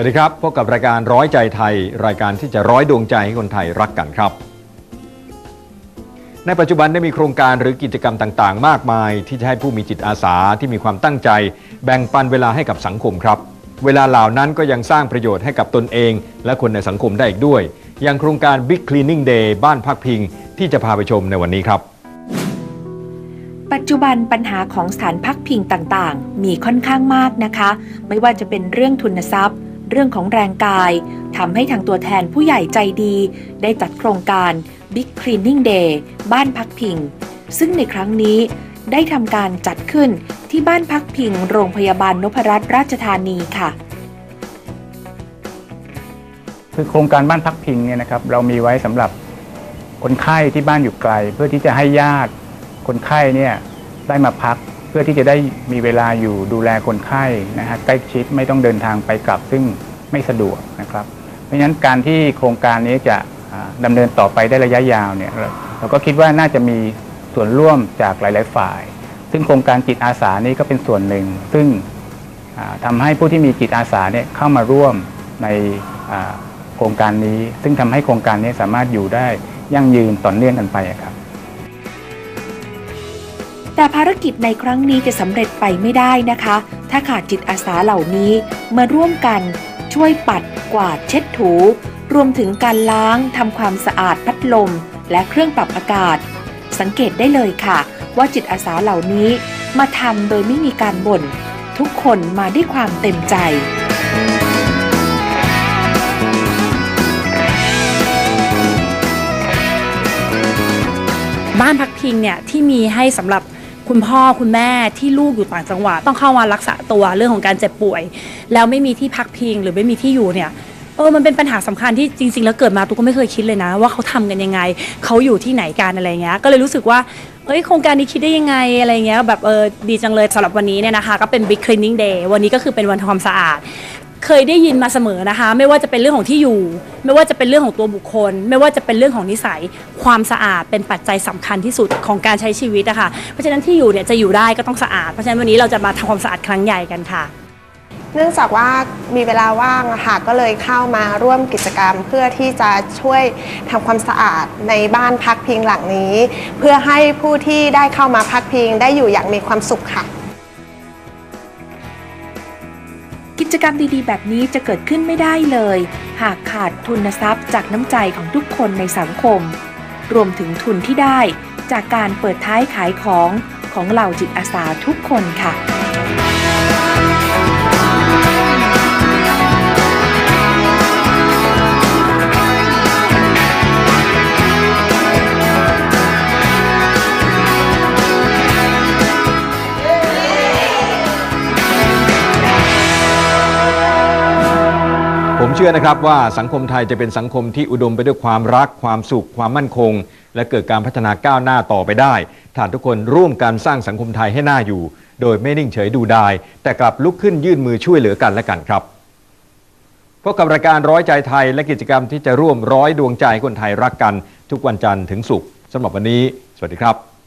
วัสดีครับพบกับรายการร้อยใจไทย รายการที่จะร้อยดวงใจให้คนไทยรักกันครับ ในปัจจุบันได้มีโครงการหรือกิจกรรมต่าง ๆ มากมาย ที่จะให้ผู้มีจิตอาสาที่มีความตั้งใจ แบ่งปันเวลาให้กับสังคมครับ เวลาเหล่านั้นก็ยังสร้างประโยชน์ให้กับตนเอง และคนในสังคมได้อีกด้วย อย่างโครงการ Big Cleaning Day บ้านพักพิง ที่จะพาไปชมในวันนี้ครับปัจจุบันปัญหาของสถานพักพิงต่างๆ มีค่อนข้างมากนะคะ ไม่ว่าจะเป็นเรื่องทุนทรัพย์ เรื่องของแรงกายทำให้ทางตัวแทนผู้ใหญ่ใจดี ได้จัดโครงการ Big Cleaning Day บ้านพักพิง ซึ่งในครั้งนี้ได้ทำการจัดขึ้นที่บ้านพักพิง โรงพยาบาลนพรัตน์ราชธานีค่ะคือโครงการบ้านพักพิงเนี่ยนะครับเรามีไว้สำหรับคนไข้ที่บ้านอยู่ไกล เพื่อที่จะให้ญาติคนไข้เนี่ยได้มาพัก เพื่อที่จะได้มีเวลาอยู่ดูแลคนไข้นะฮะใกล้ชิดไม่ต้องเดินทางไปกลับซึ่งไม่สะดวกนะครับ เพราะฉะนั้นการที่โครงการนี้จะอ่าดำเนินต่อไปได้ระยะยาวเนี่ยเราก็คิดว่าน่าจะมีส่วนร่วมจากหลาย ๆ ฝ่าย ซึ่งโครงการจิตอาสานี้ก็เป็นส่วนหนึ่ง ซึ่งอ่าทำให้ผู้ที่มีจิตอาสาเนี่ยเข้ามาร่วมในโครงการนี้ ซึ่งทำให้โครงการนี้สามารถอยู่ได้ยั่งยืนต่อเนื่องกันไปครับ แต่ภารกิจในครั้งนี้จะสำเร็จไปไม่ได้นะคะ ถ้าขาดจิตอาสาเหล่านี้มาร่วมกัน ช่วยปัดกวาดเช็ดถู รวมถึงการล้างทำความสะอาดพัดลม และเครื่องปรับอากาศ สังเกตได้เลยค่ะ ว่าจิตอาสาเหล่านี้มาทำโดยไม่มีการบ่น ทุกคนมาด้วยความเต็มใจบ้านพักพิงเนี่ยที่มีให้สำหรับ คุณพ่อคุณแม่ที่ลูกอยู่ต่างจังหวัดต้องเข้ามารักษาตัวเรื่องของการเจ็บป่วย แล้วไม่มีที่พักพิงหรือไม่มีที่อยู่เนี่ยเออมันเป็นปัญหาสำคัญที่จริง ๆ แล้วเกิดมาตุ๊กก็ไม่เคยคิดเลยนะ ว่าเขาทำกันยังไง เขาอยู่ที่ไหนกันอะไรเงี้ยก็เลยรู้สึกว่าเอ้ยโครงการนี้คิดได้ยังไงอะไรเงี้ยแบบเออดีจังเลยสำหรับวันนี้เนี่ยนะคะ ก็เป็น Big Cleaning Day วันนี้ก็คือเป็นวันทำความสะอาด เคยได้ยินมาเสมอนะคะ ไม่ว่าจะเป็นเรื่องของที่อยู่ ไม่ว่าจะเป็นเรื่องของตัวบุคคล ไม่ว่าจะเป็นเรื่องของนิสัย ความสะอาดเป็นปัจจัยสำคัญที่สุดของการใช้ชีวิตอะคะเพราะฉะนั้นที่อยู่เนี่ยจะอยู่ได้ก็ต้องสะอาด เพราะฉะนั้นวันนี้เราจะมาทำความสะอาดครั้งใหญ่กันค่ะ เนื่องจากว่ามีเวลาว่างอะค่ะก็เลยเข้ามาร่วมกิจกรรม เพื่อที่จะช่วยทำความสะอาดในบ้านพักพิงหลังนี้ เพื่อให้ผู้ที่ได้เข้ามาพักพิงได้อยู่อย่างมีความสุขค่ะ จกรรมดีๆ แบบนี้จะเกิดขึ้นไม่ได้เลย หากขาดทุนทรัพย์จากน้ำใจของทุกคนในสังคม รวมถึงทุนที่ได้ จากการเปิดท้ายขายของของเหล่าจิตอาสาทุกคนค่ะ ผมเชื่อนะครับว่าสังคมไทยจะเป็นสังคมที่อุดมไปด้วยความรัก ความสุข ความมั่นคง และเกิดการพัฒนาก้าวหน้าต่อไปได้ถ้าทุกคนร่วมกันสร้างสังคมไทยให้น่าอยู่ โดยไม่นิ่งเฉยดูดาย แต่กลับลุกขึ้นยื่นมือช่วยเหลือกันและกันครับพบกับรายการร้อยใจไทยและกิจกรรมที่จะร่วมร้อยดวงใจคนไทยรักกัน ทุกวันจันทร์ถึงศุกร์สำหรับวันนี้ สวัสดีครับ